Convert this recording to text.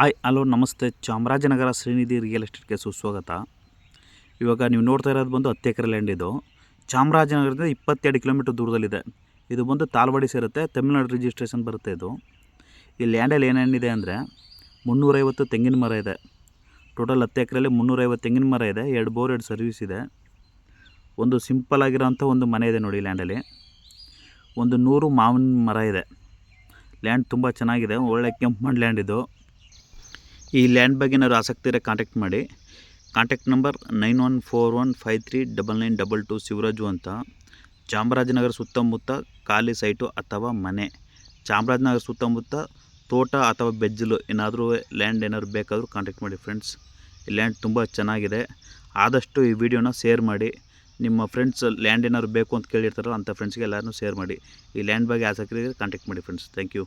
Hi, hello, ನಮಸ್ತೆ. Chamarajanagar Srinidhi real ಎಸ್ಟೇಟ್ಗೆ ಸುಸ್ವಾಗತ. ಇವಾಗ ನೀವು ನೋಡ್ತಾ ಇರೋದು ಬಂದು ಹತ್ತು ಎಕರೆ ಲ್ಯಾಂಡ್ ಇದು. ಚಾಮರಾಜನಗರದಿಂದ ಇಪ್ಪತ್ತೆರಡು ಕಿಲೋಮೀಟರ್ ದೂರದಲ್ಲಿದೆ. ಇದು ಬಂದು ತಾಲ್ವಾಡಿ ಸೇರುತ್ತೆ, ತಮಿಳ್ನಾಡು ರಿಜಿಸ್ಟ್ರೇಷನ್ ಬರುತ್ತೆ ಇದು. ಈ ಲ್ಯಾಂಡಲ್ಲಿ ಏನೇನಿದೆ ಅಂದರೆ ಮುನ್ನೂರೈವತ್ತು ತೆಂಗಿನ ಮರ ಇದೆ. ಟೋಟಲ್ ಹತ್ತು ಎಕರೆಯಲ್ಲಿ ಮುನ್ನೂರೈವತ್ತು ತೆಂಗಿನ ಮರ ಇದೆ, ಎರಡು ಬೋರ್ ಎರಡು ಸರ್ವಿಸ್ ಇದೆ. ಒಂದು ಸಿಂಪಲ್ ಆಗಿರೋಂಥ ಒಂದು ಮನೆ ಇದೆ ನೋಡಿ ಲ್ಯಾಂಡಲ್ಲಿ ಒಂದು ನೂರು ಮಾವಿನ ಮರ ಇದೆ. ಲ್ಯಾಂಡ್ ತುಂಬ ಚೆನ್ನಾಗಿದೆ, ಒಳ್ಳೆ ಕೆಂಪು ಮಣ್ಣು ಲ್ಯಾಂಡ್ ಇದು. ಈ ಲ್ಯಾಂಡ್ ಬಗ್ಗೆ ಏನಾದ್ರು ಆಸಕ್ತಿ ಇರೋ ಕಾಂಟ್ಯಾಕ್ಟ್ ಮಾಡಿ. Contact number nine one four one five three double nine double two Shivaraju ಅಂತ. ಚಾಮರಾಜನಗರ ಸುತ್ತಮುತ್ತ ಖಾಲಿ ಸೈಟು ಅಥವಾ ಮನೆ. ಚಾಮರಾಜನಗರ ಸುತ್ತಮುತ್ತ ತೋಟ ಅಥವಾ ಬೆಜ್ಜಲು ಏನಾದರೂ ಲ್ಯಾಂಡ್ ಏನಾದ್ರು ಬೇಕಾದರೂ ಕಾಂಟ್ಯಾಕ್ಟ್ ಮಾಡಿ ಫ್ರೆಂಡ್ಸ್ ಈ ಲ್ಯಾಂಡ್ ತುಂಬ ಚೆನ್ನಾಗಿದೆ. ಆದಷ್ಟು ಈ ವಿಡಿಯೋನ ಶೇರ್ ಮಾಡಿ. ನಿಮ್ಮ ಫ್ರೆಂಡ್ಸ್ ಲ್ಯಾಂಡ್ ಏನಾದ್ರು ಬೇಕು ಅಂತ ಕೇಳಿರ್ತಾರೋ ಅಂಥ ಫ್ರೆಂಡ್ಸ್ಗೆ ಎಲ್ಲರೂ ಶೇರ್ ಮಾಡಿ. ಈ ಲ್ಯಾಂಡ್ ಬಗ್ಗೆ ಆಸಕ್ತಿ ಇದ್ದರೆ ಕಾಂಟ್ಯಾಕ್ಟ್ ಮಾಡಿ ಫ್ರೆಂಡ್ಸ್ ಥ್ಯಾಂಕ್ ಯು